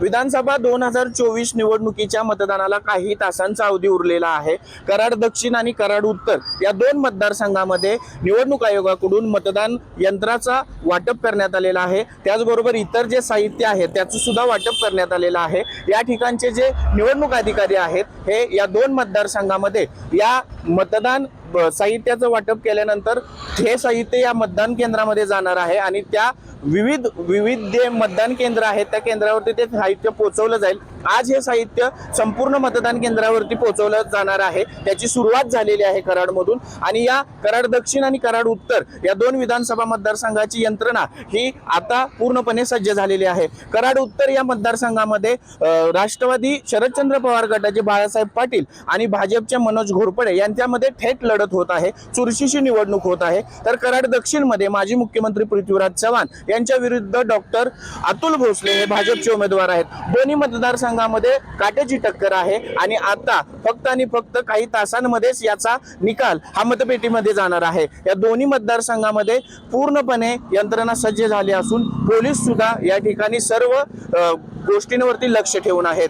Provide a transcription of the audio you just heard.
विधानसभा दोन हजार चोवीस निवडणुकीच्या मतदानाला काही तासांचा अवधी उरलेला आहे. कराड दक्षिण आणि कराड उत्तर या दोन मतदारसंघामध्ये निवडणूक आयोगाकडून मतदान यंत्राचा वाटप करण्यात आलेला आहे. त्याचबरोबर इतर जे साहित्य आहे त्याचं सुद्धा वाटप करण्यात आलेलं आहे. या ठिकाणचे जे निवडणूक अधिकारी आहेत हे या दोन मतदारसंघामध्ये या मतदान ब- साहित्याचं वाटप केल्यानंतर हे साहित्य या मतदान केंद्रामध्ये जाणार आहे आणि त्या विविध विविध जे मतदान केंद्र आहेत त्या केंद्रावरती ते साहित्य पोहोचवलं जाईल. आज हे साहित्य संपूर्ण मतदान केंद्रावरती पोहोचवलं जाणार आहे. त्याची सुरुवात झालेली आहे कराडमधून. आणि या कराड दक्षिण आणि कराड उत्तर या दोन विधानसभा मतदारसंघाची यंत्रणा ही आता पूर्णपणे सज्ज झालेली आहे. कराड उत्तर या मतदारसंघामध्ये राष्ट्रवादी शरदचंद्र पवार गटाचे बाळासाहेब पाटील आणि भाजपचे मनोज घोरपडे यांच्यामध्ये थेट लढत होत आहे. चुरशीची निवडणूक होत आहे. तर कराड दक्षिणमध्ये माजी मुख्यमंत्री पृथ्वीराज चव्हाण यांच्या विरुद्ध डॉक्टर अतुल भोसले हे भाजपचे उमेदवार आहेत. दोन्ही मतदारसंघ मतदारसंघामध्ये काट्याची टक्कर आहे आणि आता फक्त आणि फक्त काही तासांमध्येच याचा निकाल हा मतपेटीमध्ये जाणार आहे. या दोन्ही मतदारसंघामध्ये पूर्णपणे यंत्रणा सज्ज झाली असून पोलीस सुद्धा या ठिकाणी सर्व गोष्टींवरती लक्ष ठेवून आहेत.